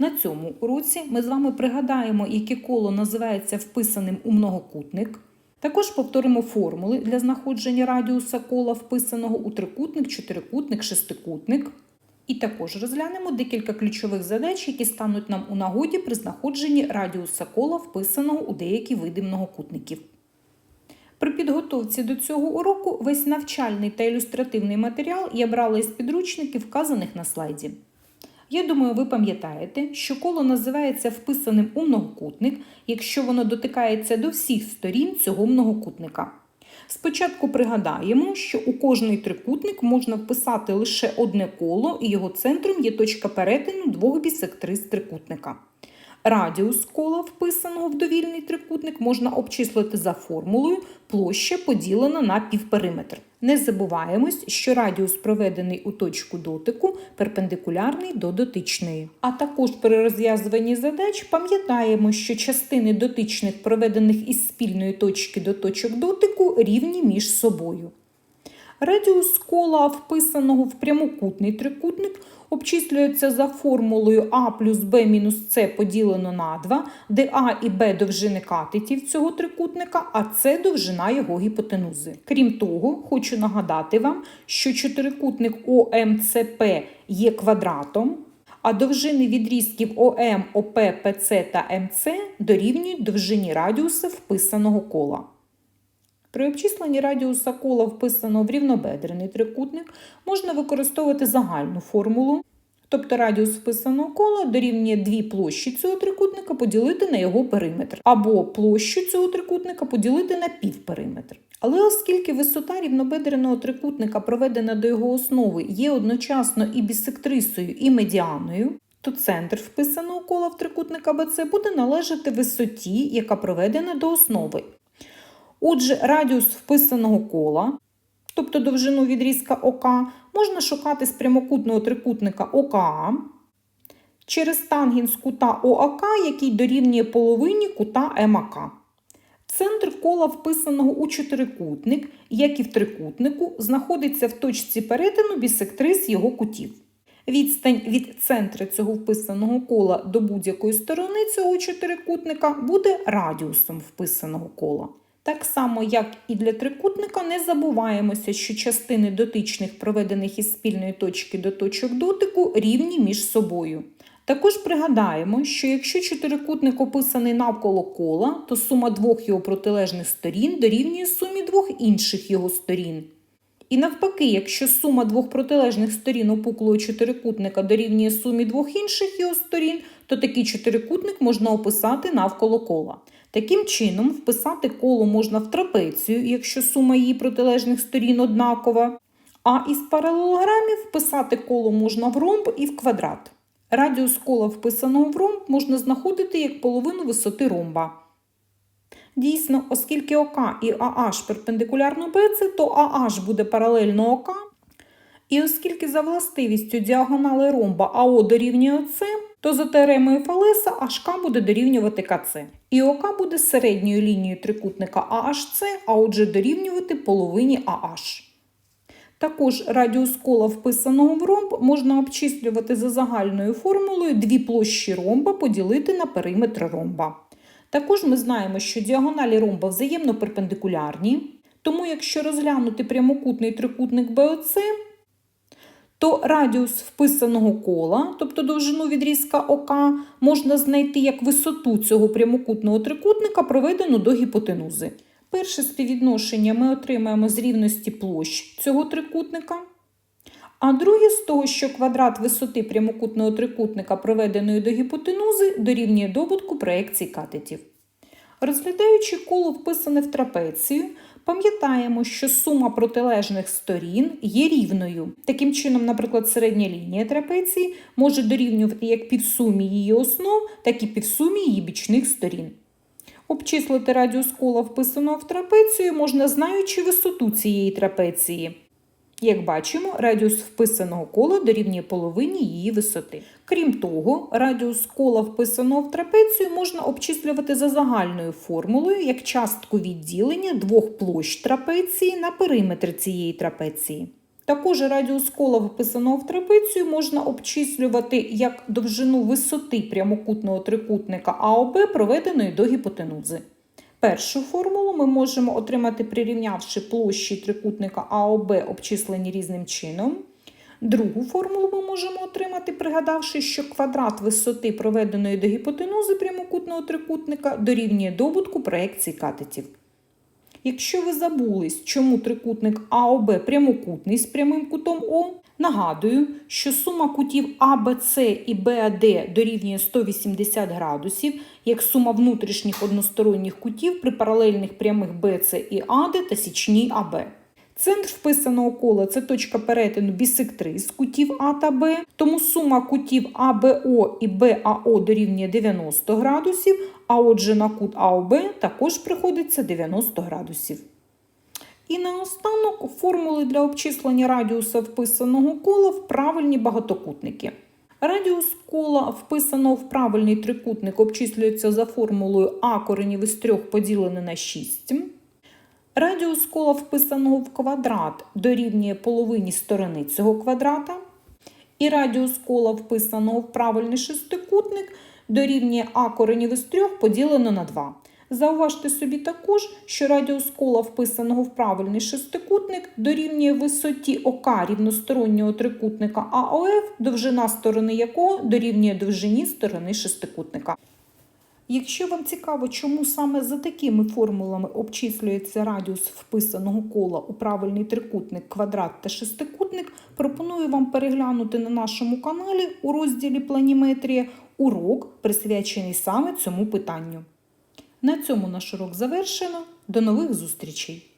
На цьому уроці ми з вами пригадаємо, яке коло називається вписаним у многокутник. Також повторимо формули для знаходження радіуса кола, вписаного у трикутник, чотирикутник, шестикутник. І також розглянемо декілька ключових задач, які стануть нам у нагоді при знаходженні радіуса кола, вписаного у деякі види многокутників. При підготовці до цього уроку весь навчальний та ілюстративний матеріал я брала із підручників, вказаних на слайді. Я думаю, ви пам'ятаєте, що коло називається вписаним у многокутник, якщо воно дотикається до всіх сторін цього многокутника. Спочатку пригадаємо, що у кожний трикутник можна вписати лише одне коло, і його центром є точка перетину двох бісектрис трикутника. Радіус кола, вписаного в довільний трикутник, можна обчислити за формулою площа поділена на півпериметр. Не забуваємось, що радіус, проведений у точку дотику, перпендикулярний до дотичної. А також при розв'язуванні задач пам'ятаємо, що частини дотичних, проведених із спільної точки до точок дотику, рівні між собою. Радіус кола, вписаного в прямокутний трикутник, обчислюється за формулою А плюс Б мінус С поділено на 2, де А і Б довжини катетів цього трикутника, а С довжина його гіпотенузи. Крім того, хочу нагадати вам, що чотирикутник ОМЦП є квадратом, а довжини відрізків ОМ, ОП, ПЦ та МЦ дорівнюють довжині радіуса вписаного кола. При обчисленні радіуса кола, вписаного в рівнобедрений трикутник, можна використовувати загальну формулу, тобто радіус вписаного кола дорівнює дві площі цього трикутника поділити на його периметр, або площу цього трикутника поділити на півпериметр. Але оскільки висота рівнобедреного трикутника, проведена до його основи, є одночасно і бісектрисою, і медіаною, то центр вписаного кола в трикутника БЦ буде належати висоті, яка проведена до основи. Отже, радіус вписаного кола, тобто довжину відрізка ОК, можна шукати з прямокутного трикутника ОКА через тангенс кута ОАК, який дорівнює половині кута МАК. Центр кола, вписаного у чотирикутник, як і в трикутнику, знаходиться в точці перетину бісектрис його кутів. Відстань від центру цього вписаного кола до будь-якої сторони цього чотирикутника буде радіусом вписаного кола. Так само, як і для трикутника, не забуваємося, що частини дотичних, проведених із спільної точки до точок дотику, рівні між собою. Також пригадаємо, що якщо чотирикутник описаний навколо кола, то сума двох його протилежних сторін дорівнює сумі двох інших його сторін. І навпаки, якщо сума двох протилежних сторін опуклого чотирикутника дорівнює сумі двох інших його сторін, то такий чотирикутник можна описати навколо кола. Таким чином, вписати коло можна в трапецію, якщо сума її протилежних сторін однакова. А із паралелограмів вписати коло можна в ромб і в квадрат. Радіус кола, вписаного в ромб, можна знаходити як половину висоти ромба. Дійсно, оскільки ОК і АH перпендикулярно БЦ, то AH буде паралельно ОК. І оскільки за властивістю діагонали ромба АО дорівнює ОЦ, то за теоремою Фалеса HK буде дорівнювати КЦ. І ОК буде середньою лінією трикутника AHC, а отже дорівнювати половині AH. Також радіус кола, вписаного в ромб, можна обчислювати за загальною формулою дві площі ромба поділити на периметр ромба. Також ми знаємо, що діагоналі ромба взаємно перпендикулярні, тому якщо розглянути прямокутний трикутник БОЦ, то радіус вписаного кола, тобто довжину відрізка ОК, можна знайти як висоту цього прямокутного трикутника, проведену до гіпотенузи. Перше співвідношення ми отримаємо з рівності площ цього трикутника. А друге з того, що квадрат висоти прямокутного трикутника, проведеної до гіпотенузи, дорівнює добутку проекцій катетів. Розглядаючи коло вписане в трапецію, пам'ятаємо, що сума протилежних сторін є рівною. Таким чином, наприклад, середня лінія трапеції може дорівнювати як півсумі її основ, так і півсумі її бічних сторін. Обчислити радіус кола, вписаного в трапецію, можна знаючи висоту цієї трапеції. Як бачимо, радіус вписаного кола дорівнює половині її висоти. Крім того, радіус кола, вписаного в трапецію, можна обчислювати за загальною формулою як частку відділення двох площ трапеції на периметр цієї трапеції. Також радіус кола, вписаного в трапецію, можна обчислювати як довжину висоти прямокутного трикутника АОБ, проведеної до гіпотенузи. Першу формулу ми можемо отримати, прирівнявши площі трикутника АОБ, обчислені різним чином. Другу формулу ми можемо отримати, пригадавши, що квадрат висоти, проведеної до гіпотенузи прямокутного трикутника, дорівнює добутку проекції катетів. Якщо ви забулись, чому трикутник АОБ прямокутний з прямим кутом О, нагадую, що сума кутів АБЦ і БАД дорівнює 180 градусів, як сума внутрішніх односторонніх кутів при паралельних прямих БЦ і АД та січній АБ. Центр вписаного кола це точка перетину бісектриз кутів А та Б, тому сума кутів АБО і БАО дорівнює 90 градусів, а отже на кут АОБ також приходиться 90 градусів. І наостанок формули для обчислення радіуса вписаного кола в правильні багатокутники. Радіус кола, вписаного в правильний трикутник, обчислюється за формулою А коренів із 3 поділене на 6. Радіус кола, вписаного в квадрат, дорівнює половині сторони цього квадрата. І радіус кола, вписаного в правильний шестикутник, дорівнює А коренів із 3 поділено на 2. Зауважте собі також, що радіус кола, вписаного в правильний шестикутник, дорівнює висоті ОК рівностороннього трикутника АОФ, довжина сторони якого дорівнює довжині сторони шестикутника. Якщо вам цікаво, чому саме за такими формулами обчислюється радіус вписаного кола у правильний трикутник, квадрат та шестикутник, пропоную вам переглянути на нашому каналі у розділі Планіметрія урок, присвячений саме цьому питанню. На цьому наш урок завершено. До нових зустрічей!